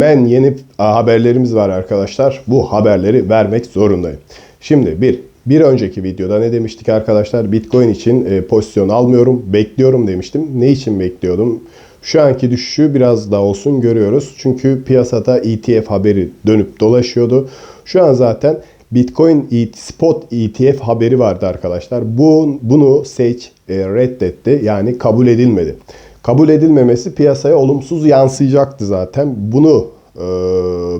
Ben yeni haberlerimiz var arkadaşlar. Bu haberleri vermek zorundayım. Şimdi bir, bir önceki videoda ne demiştik arkadaşlar? Bitcoin için e, pozisyon almıyorum, bekliyorum demiştim. Ne için bekliyordum? Şu anki düşüşü biraz da olsun görüyoruz. Çünkü piyasada ETF haberi dönüp dolaşıyordu. Şu an zaten Bitcoin E- spot ETF haberi vardı arkadaşlar. Bu bunu Sage e, reddetti. Yani kabul edilmedi. Kabul edilmemesi piyasaya olumsuz yansıyacaktı zaten. Bunu e,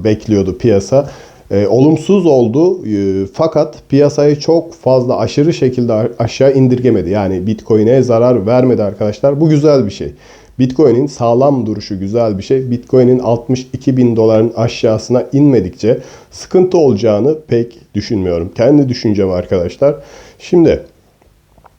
bekliyordu piyasa. E, olumsuz oldu e, fakat piyasayı çok fazla aşırı şekilde aşağı indirgemedi. Yani Bitcoin'e zarar vermedi arkadaşlar. Bu güzel bir şey. Bitcoin'in sağlam duruşu güzel bir şey. Bitcoin'in 62 bin doların aşağısına inmedikçe sıkıntı olacağını pek düşünmüyorum. Kendi düşüncem arkadaşlar. Şimdi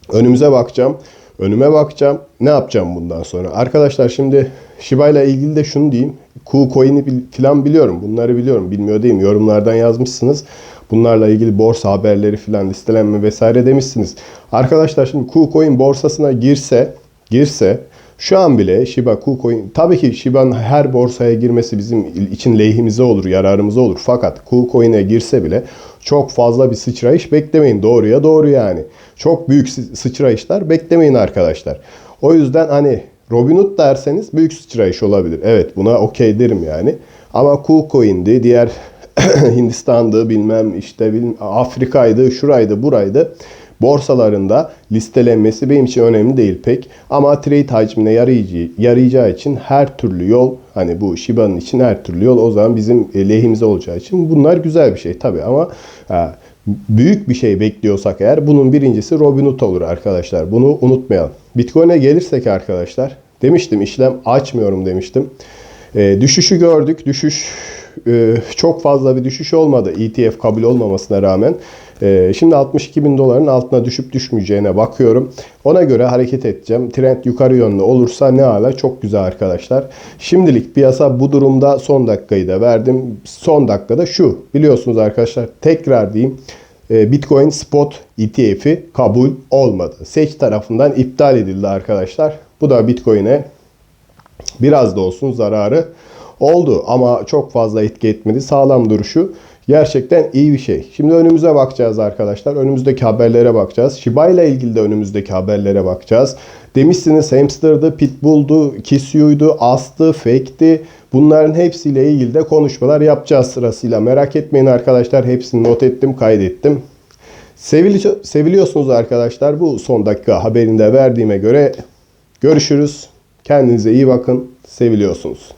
önümüze bakacağım. Önüme bakacağım. Ne yapacağım bundan sonra? Arkadaşlar şimdi Shiba ile ilgili de şunu diyeyim. KuCoin'i falan biliyorum. Bunları biliyorum. Bilmiyor değilim. Yorumlardan yazmışsınız. Bunlarla ilgili borsa haberleri falan listelenme vesaire demişsiniz. Arkadaşlar şimdi KuCoin borsasına girse girse şu an bile Shiba KuCoin tabii ki Shiba'nın her borsaya girmesi bizim için lehimize olur, yararımıza olur. Fakat KuCoin'e girse bile çok fazla bir sıçrayış beklemeyin. Doğruya doğru yani. Çok büyük sı- sıçrayışlar beklemeyin arkadaşlar. O yüzden hani Robinhood derseniz büyük sıçrayış olabilir. Evet buna okey derim yani. Ama KuCoin'di, diğer Hindistan'dı bilmem işte bilmem, Afrika'ydı, şuraydı, buraydı borsalarında listelenmesi benim için önemli değil pek. Ama trade hacmine yarayacağı, yarayacağı için her türlü yol hani bu Shiba'nın için her türlü yol o zaman bizim e, lehimize olacağı için bunlar güzel bir şey tabii ama ha, büyük bir şey bekliyorsak eğer bunun birincisi Robinhood olur arkadaşlar. Bunu unutmayalım. Bitcoin'e gelirsek arkadaşlar demiştim işlem açmıyorum demiştim. E, düşüşü gördük. Düşüş e, çok fazla bir düşüş olmadı ETF kabul olmamasına rağmen. E, şimdi 62 bin doların altına düşüp düşmeyeceğine bakıyorum. Ona göre hareket edeceğim. Trend yukarı yönlü olursa ne ala çok güzel arkadaşlar. Şimdilik piyasa bu durumda son dakikayı da verdim. Son dakikada şu biliyorsunuz arkadaşlar tekrar diyeyim. E, Bitcoin spot ETF'i kabul olmadı. Seç tarafından iptal edildi arkadaşlar. Bu da Bitcoin'e biraz da olsun zararı oldu ama çok fazla etki etmedi. Sağlam duruşu gerçekten iyi bir şey. Şimdi önümüze bakacağız arkadaşlar. Önümüzdeki haberlere bakacağız. Shiba ile ilgili de önümüzdeki haberlere bakacağız. Demişsiniz hamster'dı, pitbull'du, kisu'ydu, astı, fake'ti. Bunların hepsiyle ilgili de konuşmalar yapacağız sırasıyla. Merak etmeyin arkadaşlar. Hepsini not ettim, kaydettim. Sevili- seviliyorsunuz arkadaşlar. Bu son dakika haberinde verdiğime göre görüşürüz. Kendinize iyi bakın. Seviliyorsunuz.